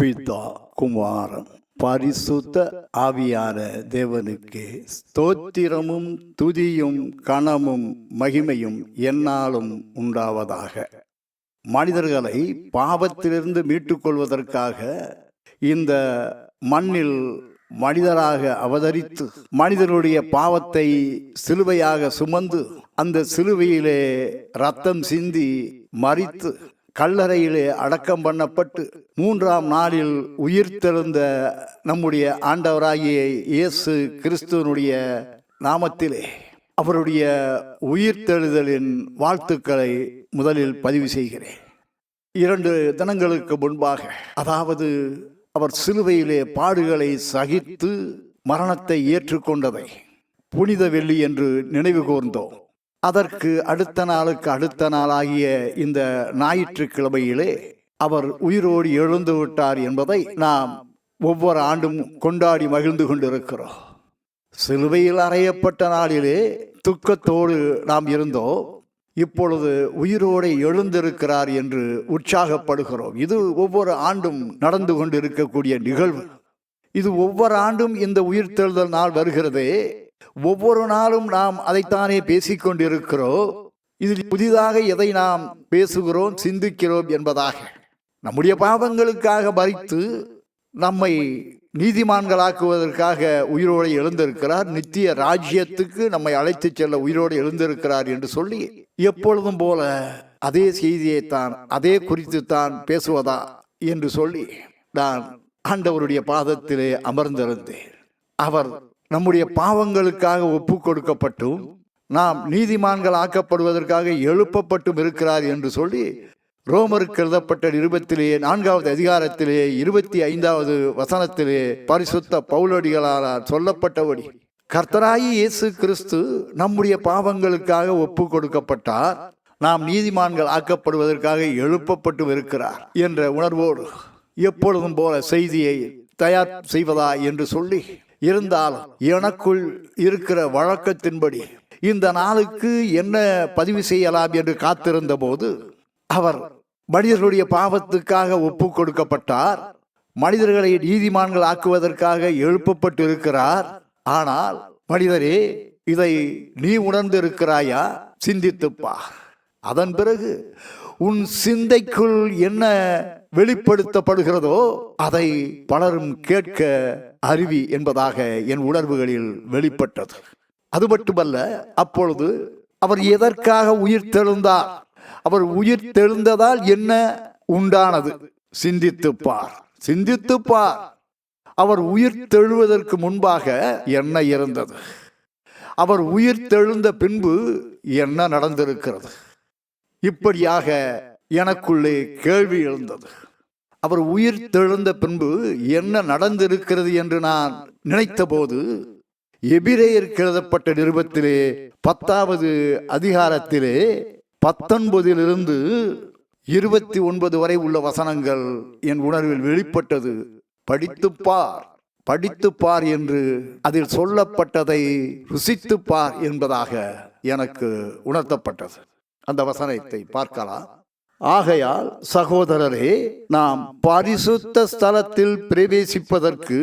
பிதா குமாரன் பரிசுத்த ஆவியார தேவனுக்கு ஸ்தோத்திரமும் துதியும் கணமும் மகிமையும் எந்நாளும் உண்டாவதாக. மனிதர்களை பாவத்திலிருந்து மீட்டுக்கொள்வதற்காக இந்த மண்ணில் மனிதராக அவதரித்து மனிதனுடைய பாவத்தை சிலுவையாக சுமந்து அந்த சிலுவையிலே ரத்தம் சிந்தி மறித்து கல்லறையிலே அடக்கம் பண்ணப்பட்டு மூன்றாம் நாளில் உயிர்த்தெழுந்த நம்முடைய ஆண்டவராகிய இயேசு கிறிஸ்துவனுடைய நாமத்திலே அவருடைய உயிர்த்தெழுதலின் வாழ்த்துக்களை முதலில் பதிவு செய்கிறேன். இரண்டு தினங்களுக்கு முன்பாக அதாவது அவர் சிலுவையிலே பாடுகளை சகித்து மரணத்தை ஏற்றுக்கொண்டதை புனித வெள்ளி என்று நினைவு கூர்ந்தோம். அதற்கு அடுத்த நாளுக்கு அடுத்த நாளாகிய இந்த ஞாயிற்றுக்கிழமையிலே அவர் உயிரோடு எழுந்து விட்டார் என்பதை நாம் ஒவ்வொரு ஆண்டும் கொண்டாடி மகிழ்ந்து கொண்டிருக்கிறோம். சிலுவையில் அறையப்பட்ட நாளிலே துக்கத்தோடு நாம் இருந்தோம். இப்பொழுது உயிரோடு எழுந்திருக்கிறார் என்று உற்சாகப்படுகிறோம். இது ஒவ்வொரு ஆண்டும் நடந்து கொண்டிருக்கக்கூடிய நிகழ்வு. இது ஒவ்வொரு ஆண்டும் இந்த உயிர்த்தெழுதல் நாள் வருகிறதே. ஒவ்வொரு நாளும் நாம் அதைத்தானே பேசிக்கொண்டிருக்கிறோம். இதில் புதிதாக எதை நாம் பேசுகிறோம் சிந்திக்கிறோம் என்பதாக. நம்முடைய பாவங்களுக்காக மறித்து நம்மை நீதிமான்களாக்குவதற்காக உயிரோடு எழுந்திருக்கிறார். நித்திய ராஜ்யத்துக்கு நம்மை அழைத்துச் செல்ல உயிரோடு எழுந்திருக்கிறார் என்று சொல்லி எப்பொழுதும் போல அதே செய்தியைத்தான் அதே குறித்து தான் பேசுவதா என்று சொல்லி நான் ஆண்டவருடைய பாதத்திலே அமர்ந்திருந்தேன். அவர் நம்முடைய பாவங்களுக்காக ஒப்பு கொடுக்கப்பட்டும் நாம் நீதிமான்கள் ஆக்கப்படுவதற்காக எழுப்பப்பட்டும் இருக்கிறார் என்று சொல்லி ரோமருக்கு எழுதப்பட்ட நிருபத்திலேயே நான்காவது அதிகாரத்திலேயே இருபத்தி ஐந்தாவது வசனத்திலே பரிசுத்த பவுலடிகளால் சொல்லப்பட்டபடி கர்த்தராயி இயேசு கிறிஸ்து நம்முடைய பாவங்களுக்காக ஒப்பு கொடுக்கப்பட்டார் நாம் நீதிமான்கள் ஆக்கப்படுவதற்காக எழுப்பப்பட்டும் இருக்கிறார் என்ற உணர்வோடு எப்பொழுதும் போல செய்தியை தயார் செய்வதா என்று சொல்லி இருந்தாலும் எனக்குள் இருக்கிற வழக்கத்தின்படி இந்த நாளுக்கு என்ன பதிவு செய்யலாம் என்று காத்திருந்த போது அவர் மனிதர்களுடைய பாவத்துக்காக ஒப்பு கொடுக்கப்பட்டார். மனிதர்களை நீதிமான்கள் ஆக்குவதற்காக எழுப்பப்பட்டு இருக்கிறார் ஆனால் மனிதரே இதை நீ உணர்ந்து இருக்கிறாயா சிந்தித்துப்பா. அதன் பிறகு உன் சிந்தைக்குள் என்ன வெளிப்படுத்தப்படுகிறதோ அதை பலரும் கேட்க அருவி என்பதாக என் உணர்வுகளில் வெளிப்பட்டது. அது மட்டுமல்ல அப்பொழுது அவர் எதற்காக உயிர் தெழுந்தார்? அவர் உயிர் தெழுந்ததால் என்ன உண்டானது? சிந்தித்துப்பார் சிந்தித்துப்பார் அவர் உயிர் தெழுவதற்கு முன்பாக என்ன இருந்தது? அவர் உயிர் தெழுந்த பின்பு என்ன நடந்திருக்கிறது? இப்படியாக எனக்குள்ளே கேள்வி எழுந்தது. அவர் உயிர் தெழுந்த பின்பு என்ன நடந்திருக்கிறது என்று நான் நினைத்தபோது எபிரேயர் எழுதப்பட்ட நிருபத்திலே பத்தாவது அதிகாரத்திலே பத்தொன்பதிலிருந்து இருபத்தி ஒன்பது வரை உள்ள வசனங்கள் என் உணர்வில் வெளிப்பட்டது. படித்துப் பார் படித்துப் பார் என்று அதில் சொல்லப்பட்டதை ருசித்துப் பார் என்பதாக எனக்கு உணர்த்தப்பட்டது. அந்த வசனத்தை பார்க்கலாம். ஆகையால் சகோதரரே நாம் பரிசுத்த ஸ்தலத்தில் பிரவேசிப்பதற்கு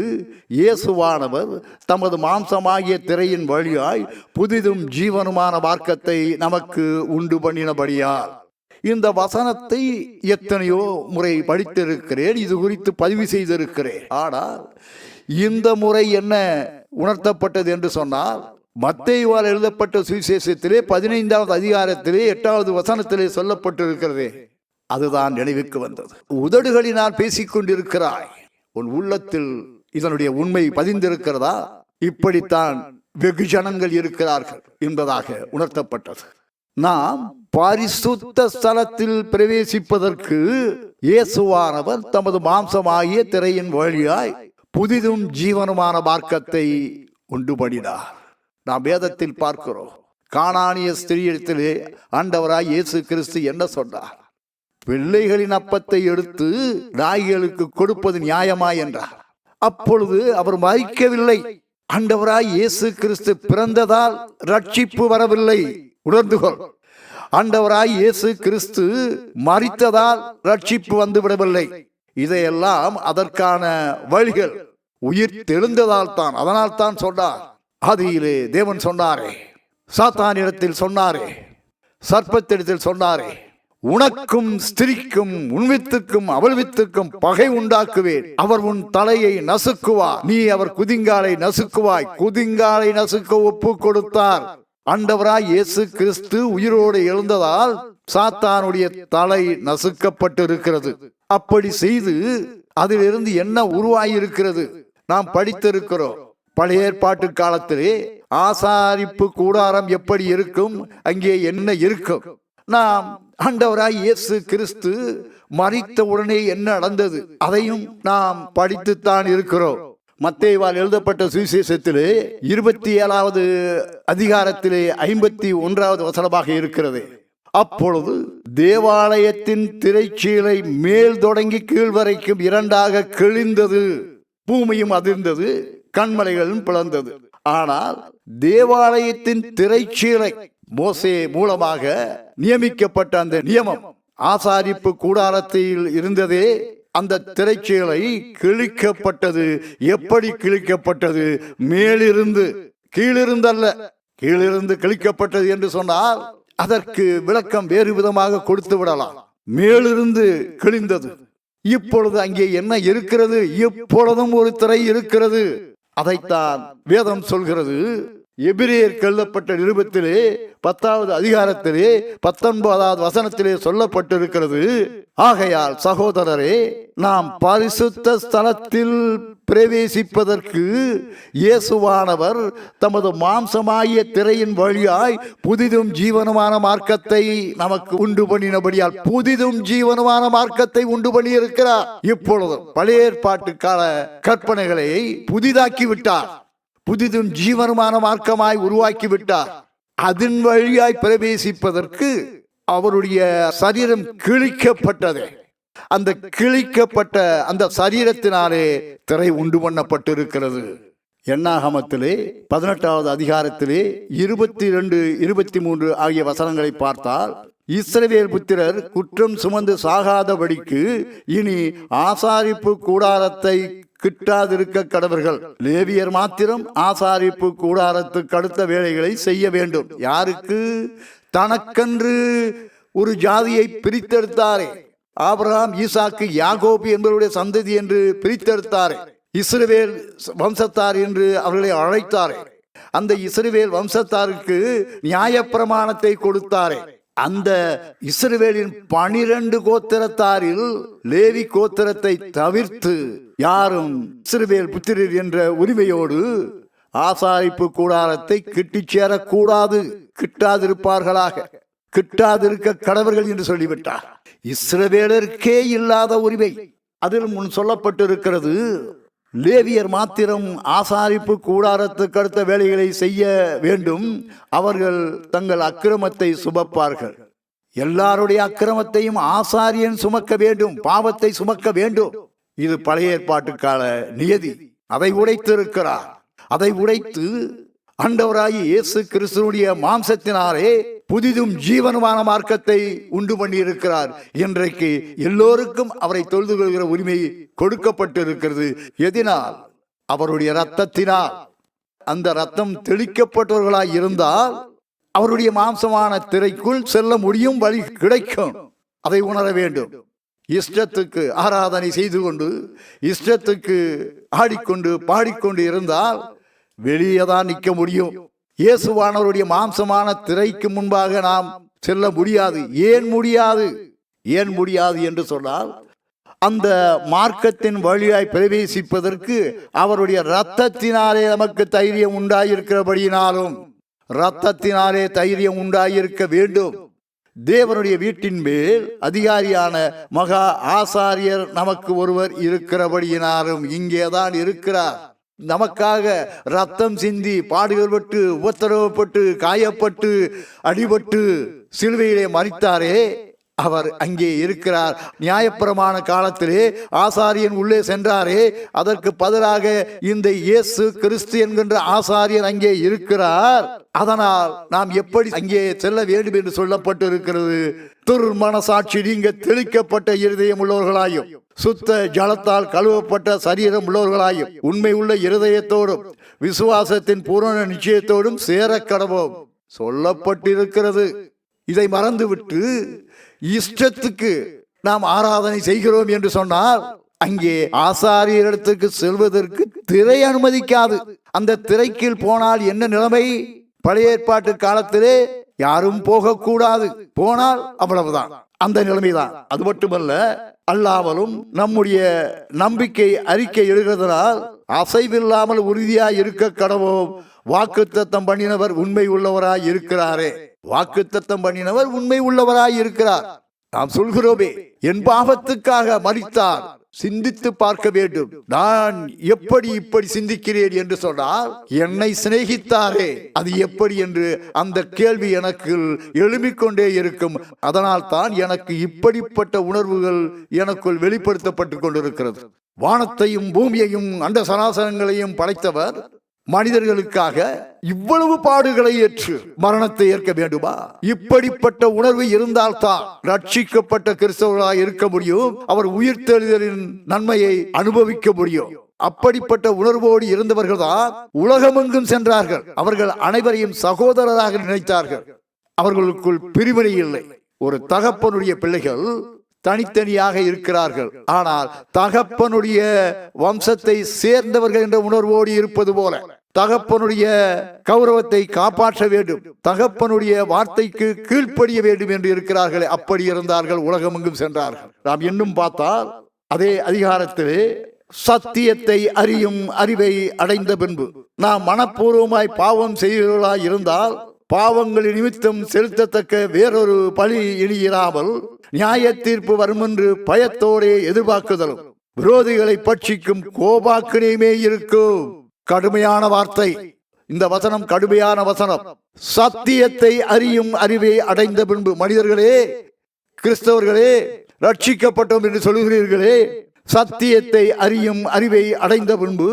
இயேசுவானவர் தமது மாம்சமாகிய திரையின் வழியாய் புதிதும் ஜீவனுமான மார்க்கத்தை நமக்கு உண்டு பண்ணினபடியால். இந்த வசனத்தை எத்தனையோ முறை படித்திருக்கிறேன் இது குறித்து பதிவு செய்திருக்கிறேன். ஆனால் இந்த முறை என்ன உணர்த்தப்பட்டது என்று சொன்னால் மத்தேயுவால் எழுதப்பட்ட சுவிசேஷத்திலே பதினைந்தாவது அதிகாரத்திலே எட்டாவது வசனத்திலே சொல்லப்பட்டிருக்கிறதே. அதுதான் நினைவுக்கு வந்தது. உதடுகளினால் பேசிக்கொண்டிருக்கிறாய். உன் உள்ளத்தில் இதனுடைய உண்மை பதிந்திருக்கிறதா? இப்படித்தான் வெகு ஜனங்கள் இருக்கிறார்கள் என்பதாக உணர்த்தப்பட்டது. நாம் பரிசுத்த ஸ்தலத்தில் பிரவேசிப்பதற்கு இயேசுவானவர் தமது மாம்சமாகிய திரையின் வழியாய் புதிதும் ஜீவனுமான மார்க்கத்தை உண்டு பண்ணினார் நாம் வேதத்தில் பார்க்கிறோம். காணானிய ஸ்திரீயிடத்திலே ஆண்டவராய் இயேசு கிறிஸ்து என்ன சொன்னார்? பிள்ளைகளின் அப்பத்தை எடுத்து நாய்களுக்கு கொடுப்பது நியாயமா என்றார் அப்பொழுது அவர் மறிக்கவில்லை. ஆண்டவராய் இயேசு கிறிஸ்து பிறந்ததால் ரட்சிப்பு வரவில்லை. உணர்ந்து கொள். ஆண்டவராய் இயேசு கிறிஸ்து மறித்ததால் ரட்சிப்பு வந்துவிடவில்லை இதையெல்லாம் அதற்கான வழிகள். உயிர் தெழுந்ததால் தான். அதனால் தான் சொன்னார். ஆதியிலே தேவன் சொன்னாரே. சாத்தானிடத்தில் சொன்னாரே. சர்ப்பத்திடத்தில் சொன்னாரே. உனக்கும் ஸ்திரிக்கும் உன் வித்துக்கும் அவள் வித்துக்கும் பகை உண்டாக்குவேன். அவர் உன் தலையை நசுக்குவார். நீ அவர் குதிங்காலை நசுக்குவாய். குதிங்காலை நசுக்க ஒப்பு கொடுத்தார். ஆண்டவராய் இயேசு கிறிஸ்து உயிரோடு எழுந்ததால் சாத்தானுடைய தலை நசுக்கப்பட்டிருக்கிறது. அப்படி செய்து அதிலிருந்து என்ன உருவாகியிருக்கிறது நாம் படித்திருக்கிறோம். பழைய ஏற்பாட்டு காலத்திலே ஆசாரிப்பு கூடாரம் எப்படி இருக்கும்? அங்கே என்ன இருக்கும்? நாம் ஆண்டவராய் இயேசு கிறிஸ்து மறித்த உடனே என்ன நடந்தது? அதையும் நாம் படித்துத்தான் இருக்கிறோம். மத்தேவால் எழுதப்பட்ட சுவிசேஷத்திலே இருபத்தி ஏழாவது அதிகாரத்திலே ஐம்பத்தி ஒன்றாவது வசனமாக இருக்கிறது. அப்பொழுது தேவாலயத்தின் திரைச்சீலை மேல் தொடங்கி கீழ் வரைக்கும் இரண்டாக கிழிந்தது. பூமியும் அதிர்ந்தது கண்மலைகளும் பிளந்தது. ஆனால் தேவாலயத்தின் திரைச்சீலை மோசே மூலமாக நியமிக்கப்பட்ட அந்த நியமம். ஆசாரிப்பு கூடாரத்தில் இருந்ததே அந்த திரைச்சீலை கிழிக்கப்பட்டது. எப்படி கிழிக்கப்பட்டது? மேலிருந்து கீழிருந்தல்ல. கீழிருந்து கிழிக்கப்பட்டது என்று சொன்னால் அதற்கு விளக்கம் வேறு விதமாக கொடுத்து விடலாம். மேலிருந்து கிழிந்தது. இப்பொழுது அங்கே என்ன இருக்கிறது? இப்பொழுதும் ஒரு திரை இருக்கிறது. அதைத்தான் வேதம் சொல்கிறது. எபிரேயர் கருதப்பட்ட நிருபத்திலே பத்தாவது அதிகாரத்திலே பத்தொன்பதாவது வசனத்திலே சொல்லப்பட்டிருக்கிறது. ஆகையால் சகோதரரே நாம் பரிசுத்த ஸ்தலத்தில் பிரவேசிப்பதற்கு இயேசுவானவர் தமது மாம்சமாகிய திரையின் வழியாய் புதிதும் ஜீவனமான மார்க்கத்தை நமக்கு உண்டு பண்ணினபடியால் புதிதும் ஜீவனமான மார்க்கத்தை உண்டு பண்ணியிருக்கிறார். இப்பொழுது பழைய ஏற்பாட்டு கால கற்பனைகளை புதிதாக்கி விட்டார். புதிதும் ஜீவனமான மார்க்கமாய் உருவாக்கி விட்டார் அதன் வழியாய் பிரவேசிப்பதற்கு அவருடைய சரீரம் கிழிக்கப்பட்டது. அந்த கிழிக்கப்பட்ட அந்த சரீரத்தினாலே திரை உண்டு பண்ணப்பட்டிருக்கிறது. எண்ணாகமத்திலே பதினெட்டாவது அதிகாரத்திலே இருபத்தி ரெண்டு இருபத்தி மூன்று ஆகிய வசனங்களை பார்த்தால் இஸ்ரவேல் புத்திரர் குற்றம் சுமந்து சாகாதபடிக்கு இனி ஆசாரிப்பு கூடாரத்தை கிட்டாதிருக்க கடவர்கள். லேவியர் மாத்திரம் ஆசாரிப்பு கூடாரத்துக்கு அடுத்த வேலைகளை செய்ய வேண்டும். யாருக்கு? தனக்கென்று ஒரு ஜாதியை பிரித்தெடுத்தாரே. ஆபிரகாம் ஈசாக்கு யாகோபி என்பவருடைய சந்ததி என்று பிரித்தெடுத்தாரே. இஸ்ரவேல் வம்சத்தார் என்று அவர்களை அழைத்தாரே. அந்த இஸ்ரவேல் வம்சத்தாருக்கு நியாயப்பிரமாணத்தை கொடுத்தாரே. அந்த இஸ்ரவேலின் பனிரெண்டு கோத்திரத்தாரில் லேவி கோத்திரத்தை தவிர்த்து யாரும் இஸ்ரவேல் புத்திரர் என்ற உரிமையோடு ஆசாரிப்பு கூடாரத்தை கிட்டிச் சேரக்கூடாது. கிட்டாதிருப்பார்களாக. கிட்டாதிருக்க கடவர்கள் என்று சொல்லிவிட்டார். இஸ்ரவேலருக்கே இல்லாத உரிமை. அதில் முன் சொல்லப்பட்டிருக்கிறது லேவியர் மாத்திரம் ஆசாரிப்பு கூடாரத்துக்கு அடுத்த வேலைகளை செய்ய வேண்டும். அவர்கள் தங்கள் அக்கிரமத்தை சுமப்பார்கள். எல்லாருடைய அக்கிரமத்தையும் ஆசாரியன் சுமக்க வேண்டும் பாவத்தை சுமக்க வேண்டும். இது பழைய ஏற்பாட்டு கால நியதி. அதை உடைத்திருக்கிறார். அதை உடைத்து அண்டவராகி இயேசு கிறிஸ்துவனுடைய மாம்சத்தினாரே புதிதும் ஜீவனமான மார்க்கத்தை உண்டு பண்ணி இருக்கிறார் இன்றைக்கு எல்லோருக்கும் அவரை தொழுது கொள்கிற உரிமை கொடுக்கப்பட்டிருக்கிறது. எதினால் அவருடைய ரத்தத்தினால் அந்த ரத்தம் தெளிக்கப்பட்டவர்களாய் இருந்தால் அவருடைய மாம்சமான திரைக்குள் செல்ல முடியும் வழி கிடைக்கும். அதை உணர வேண்டும். இஷ்டத்துக்கு ஆராதனை செய்து கொண்டு இஷ்டத்துக்கு ஆடிக்கொண்டு பாடிக்கொண்டு இருந்தால் வெளியே தான் நிற்க முடியும். இயேசுவானவருடைய மாம்சமான திரைக்கு முன்பாக நாம் செல்ல முடியாது. ஏன் முடியாது? ஏன் முடியாது என்று சொன்னால் அந்த மார்க்கத்தின் வழியாய் பிரவேசிப்பதற்கு அவருடைய இரத்தத்தினாலே நமக்கு தைரியம் உண்டாயிருக்கிறபடியினாலும் இரத்தத்தினாலே தைரியம் உண்டாயிருக்க வேண்டும். தேவனுடைய வீட்டின் மேல் அதிகாரியான மகா ஆசாரியர் நமக்கு ஒருவர் இருக்கிறபடியினாலும் இங்கேதான் இருக்கிறார். நமக்காக ரத்தம் சிந்தி பாடுகள்பட்டு உபத்திரவப்பட்டு காயப்பட்டு அடிபட்டு சிலுவையிலே மறித்தாரே அவர் அங்கே இருக்கிறார். நியாயப்பிரமாண காலத்திலே ஆசாரியன் உள்ளே சென்றாரே அதற்கு பதிலாக இந்த இயேசு கிறிஸ்து என்கின்ற ஆசாரியன் அங்கே இருக்கிறார். அதனால் நாம் எப்படி அங்கே செல்ல வேண்டும் என்று சொல்லப்பட்டு இருக்கிறது துர்மனசாட்சி நீங்க தெளிக்கப்பட்ட இருதயம் உள்ளவர்களாயும் சுத்த ஜலத்தால் கழுவப்பட்ட சரீரம் உள்ளவர்களாயும் உண்மை உள்ள இருதயத்தோடும் விசுவாசத்தின் பூரண நிச்சயத்தோடும் சேர கடவோம். சொல்லப்பட்டிருக்கிறது. இதை மறந்துவிட்டு இஷ்டத்துக்கு நாம் ஆராதனை செய்கிறோம் என்று சொன்னால் அங்கே ஆசாரியரிடத்துக்கு செல்வதற்கு திரை அனுமதிக்காது. அந்த திரைக்கீழ் போனால் என்ன நிலைமை? பழைய ஏற்பாட்டு காலத்திலே யாரும் போகக்கூடாது. போனால் அவ்வளவுதான். அந்த நிலைமைதான். அது மட்டுமல்ல அல்லாமலும் நம்முடைய நம்பிக்கை அறிக்கை எழுகிறதனால் அசைவில்லாமல் உறுதியாக இருக்க கடவோம் வாக்குத்தத்தம் பண்ணினவர் உண்மை உள்ளவராய் இருக்கிறாரே. வாக்குத்தத்தம் பண்ணினவர் உண்மை உள்ளவராய் இருக்கிறார். நாம் சொல்கிறோமே என் பாவத்துக்காக மறித்தார். சிந்தித்து பார்க்க வேண்டும். நான் எப்படி இப்படி சிந்திக்கிறேன் என்று சொன்னால் என்னை சிநேகித்தாரே அது எப்படி என்று அந்த கேள்வி எனக்கு எழுமிக்கொண்டே இருக்கும். அதனால் தான் எனக்கு இப்படிப்பட்ட உணர்வுகள் எனக்குள் வெளிப்படுத்தப்பட்டு கொண்டிருக்கிறது. வானத்தையும் பூமியையும் அண்ட சராசரங்களையும் படைத்தவர் மனிதர்களுக்காக இவ்வளவு பாடுகளை ஏற்று மரணத்தை ஏற்க வேண்டுமா? இப்படிப்பட்ட உணர்வு இருந்தால்தான் ரட்சிக்கப்பட்ட கிறிஸ்தவர்களாக இருக்க முடியும். அவர் உயிர்த்தெழுதலின் நன்மையை அனுபவிக்க முடியும். அப்படிப்பட்ட உணர்வோடு இருந்தவர்கள் தான் உலகமெங்கும் சென்றார்கள். அவர்கள் அனைவரையும் சகோதரராக நினைத்தார்கள். அவர்களுக்குள் பிரிவினை இல்லை. ஒரு தகப்பனுடைய பிள்ளைகள் தனித்தனியாக இருக்கிறார்கள். ஆனால் தகப்பனுடைய வம்சத்தை சேர்ந்தவர்கள் என்ற உணர்வோடு இருப்பது போல தகப்பனுடைய கௌரவத்தை காப்பாற்ற வேண்டும். தகப்பனுடைய வார்த்தைக்கு கீழ்ப்படிய வேண்டும் என்று இருக்கிறார்களே. அப்படி இருந்தார்கள் உலகமெங்கும் சென்றார்கள். நாம் இன்னும் பார்த்தால் அதே அதிகாரத்திலே சத்தியத்தை அறியும் அறிவை அடைந்த பின்பு நாம் மனப்பூர்வமாய் பாவம் செய்கிறவர்களாய் இருந்தால் பாவங்கள் நிமித்தம் செலுத்தத்தக்க வேறொரு பழி இனியிராமல் நியாய தீர்ப்பு வரும் என்று பயத்தோடே எதிர்பார்க்குதலும். விரோதிகளை பட்சிக்கும் கோபாக்கினையுமே இருக்கும். கடுமையான வார்த்தை. இந்த வசனம் கடுமையான வசனம். சத்தியத்தை அறியும் அறிவை அடைந்த பின்பு மனிதர்களே கிறிஸ்தவர்களே ரட்சிக்கப்பட்டோம் என்று சொல்கிறீர்களே சத்தியத்தை அறியும் அறிவை அடைந்த பின்பு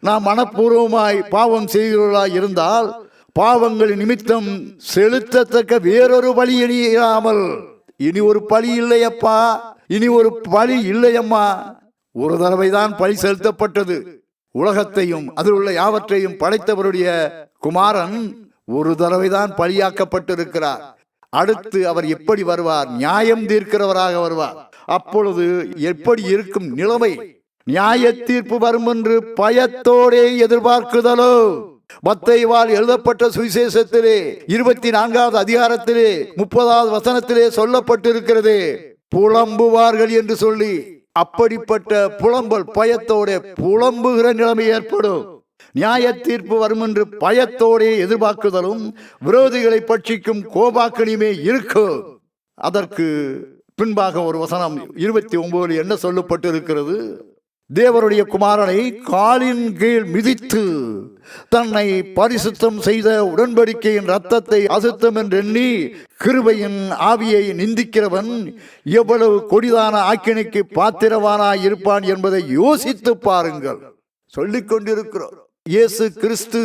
நாம் மனப்பூர்வமாய் பாவம் செய்கிறவர்களாய் இருந்தால் பாவங்கள் நிமித்தம் செலுத்தத்தக்க வேறொரு பலி இல்லாமல் இனி ஒரு பலி இல்லையப்பா. இனி ஒரு பலி இல்லையம்மா. ஒரு தடவை தான் பலி செலுத்தப்பட்டது. உலகத்தையும் அதில் உள்ள யாவற்றையும் படைத்தவருடைய குமாரன் ஒரு தடவை தான் பலியாக்கப்பட்டிருக்கிறார். அடுத்து அவர் எப்படி வருவார்? நியாயம் தீர்க்கிறவராக வருவார். அப்பொழுது எப்படி இருக்கும் நிலைமை? நியாய தீர்ப்பு வரும் என்று பயத்தோடே எதிர்பார்க்குதலோ? மத்தைவால் எழுதப்பட்ட சுவிசேஷத்திலே இருபத்தி நான்காவது அதிகாரத்திலே முப்பதாவது வசனத்திலே சொல்லப்பட்டிருக்கிறது. புலம்புவார்கள் என்று சொல்லி அப்படிப்பட்ட புலம்பல் பயத்தோட புலம்புகிற நிலைமை ஏற்படும். நியாய தீர்ப்பு வரும் என்று பயத்தோடே எதிர்பார்க்குதலும் விரோதிகளை பட்சிக்கும் கோபாக்கனியுமே இருக்கும் அதற்கு பின்பாக ஒரு வசனம் இருபத்தி ஒன்பது என்ன சொல்லப்பட்டு இருக்கிறது தேவருடைய குமாரனை காலின் கீழ் மிதித்து தன்னை பரிசுத்தம் செய்த உடன்படிக்கையின் ரத்தத்தை அசுத்தம் என்று எண்ணி கிருபையின் ஆவியை நிந்திக்கிறவன் எவ்வளவு கொடிதான ஆக்கினைக்கு பாத்திரவானாய் இருப்பான் என்பதை யோசித்து பாருங்கள். சொல்லிக் கொண்டிருக்கிறோம். இயேசு கிறிஸ்து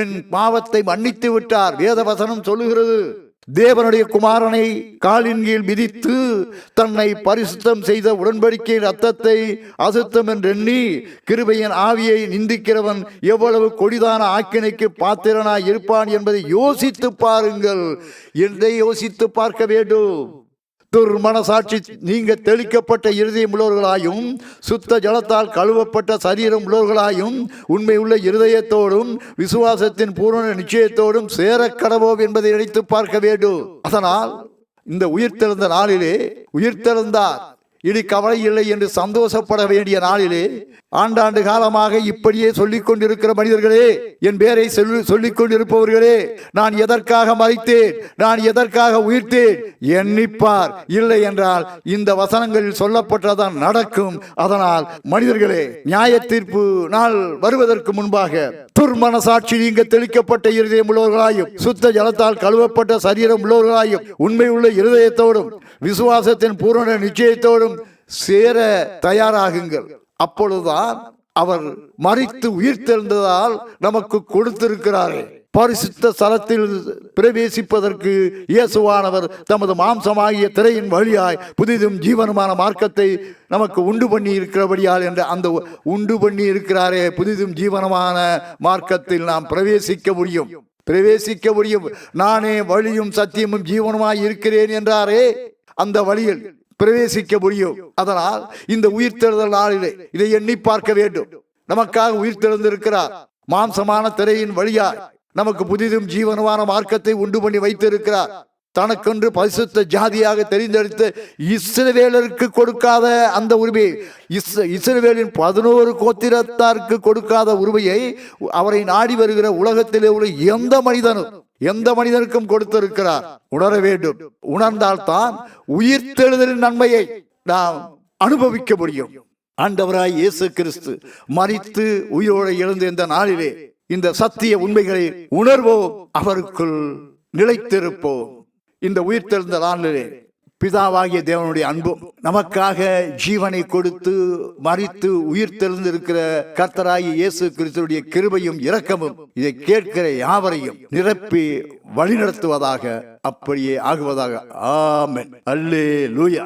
என் பாவத்தை மன்னித்து விட்டார். வேதவசனம் சொல்லுகிறது. தேவனுடைய குமாரனை காலின் கீழ் மிதித்து தன்னை பரிசுத்தம் செய்த உடன்படிக்கை ரத்தத்தை அசுத்தம் என்றெண்ணி கிருபையின் ஆவியை நிந்திக்கிறவன் எவ்வளவு கொடிதான ஆக்கினைக்கு பாத்திரனாய் இருப்பான் என்பதை யோசித்து பாருங்கள். என்றை யோசித்து பார்க்க வேண்டும். துர்மனசாட்சி நீங்க தெளிக்கப்பட்ட இருதயம் உள்ளவர்களாயும் சுத்த ஜலத்தால் கழுவப்பட்ட சரீரம் உள்ளவர்களாயும் உண்மை உள்ள இருதயத்தோடும் விசுவாசத்தின் பூரண நிச்சயத்தோடும் சேர கடவோம் என்பதை நினைத்து பார்க்க வேண்டும். அதனால் இந்த உயிர்த்தெழுந்த நாளிலே உயிர்த்தெழுந்தார். இனி கவலை இல்லை என்று சந்தோஷப்பட வேண்டிய நாளிலே ஆண்டாண்டு காலமாக இப்படியே சொல்லிக் கொண்டிருக்கிற மனிதர்களே என் பேரை சொல்லி சொல்லிக் கொண்டிருப்பவர்களே நான் எதற்காக மறைத்தேன் நான் எதற்காக உயிர்த்தேன்? எண்ணிப்பார். இல்லை என்றால் இந்த வசனங்களில் சொல்லப்பட்டதான் நடக்கும். அதனால் மனிதர்களே நியாய தீர்ப்பு நாள் வருவதற்கு முன்பாக துர்மனசாட்சி நீங்க தெளிக்கப்பட்ட இருதயம் உள்ளவர்களாயும் சுத்த ஜலத்தால் கழுவப்பட்ட சரீரம் உள்ளவர்களாயும் உண்மை உள்ள இருதயத்தோடும் விசுவாசத்தின் பூரண நிச்சயத்தோடும் சேர தயாராகுங்கள். அப்பொழுதுதான் அவர் மறித்து உயிர்த்தெழுந்ததால் நமக்கு கொடுத்திருக்கிறாரே. பரிசுத்த ஸ்தலத்தில் பிரவேசிப்பதற்கு இயேசுவானவர் தமது மாம்சமாகிய திரையின் வழியாய் புதிதும் ஜீவனமான மார்க்கத்தை நமக்கு உண்டு பண்ணி இருக்கிறபடியால் என்று அந்த உண்டு பண்ணி இருக்கிறாரே புதிதும் ஜீவனமான மார்க்கத்தில் நாம் பிரவேசிக்க முடியும். பிரவேசிக்க முடியும். நானே வழியும் சத்தியமும் ஜீவனமாய் இருக்கிறேன் என்றாரே. அந்த வழியில் பிரவேசிக்க முடியும். அதனால் இந்த உயிர்த்தெழுதல் நாளிலே இதை எண்ணி பார்க்க வேண்டும். நமக்காக உயிர் தெழுந்திருக்கிறார் மாம்சமான திரையின் வழியாய் நமக்கு புதிதும் ஜீவனமான மார்க்கத்தை உண்டு பண்ணி வைத்திருக்கிறார். தனக்கென்று பரிசுத்த ஜாதியாக தெரிந்தெடுத்து இஸ்ரவேலருக்கு கொடுக்காத அந்த உரிமையை இஸ் இஸ்ரவேலின் பதினோரு கோத்திரத்தாருக்கு கொடுக்காத உரிமையை அவரை நாடி வருகிற உலகத்திலே உள்ள எந்த மனிதனும் எந்த மனிதனுக்கும் கொடுத்திருக்கிறார்? உணர வேண்டும். உணர்ந்தால்தான் உயிர்த்தெழுதலின் நன்மையை நாம் அனுபவிக்க முடியும். ஆண்டவராய் இயேசு கிறிஸ்து மறித்து உயிரோடு எழுந்த இந்த நாளிலே இந்த சத்திய உண்மைகளை உணர்வோம். அவருக்குள் நிலைத்திருப்போம். இந்த உயிர்த்தெழுந்த நாளிலே பிதாவாகிய தேவனுடைய அன்பும் நமக்காக ஜீவனை கொடுத்து மறித்து உயிர் தெரிந்திருக்கிற கர்த்தராகிய இயேசு கிறிஸ்துடைய கிருபையும் இரக்கமும் இதை கேட்கிற யாவரையும் நிரப்பி வழிநடத்துவதாக அப்படியே ஆகுவதாக. ஆமென். அல்லே லூயா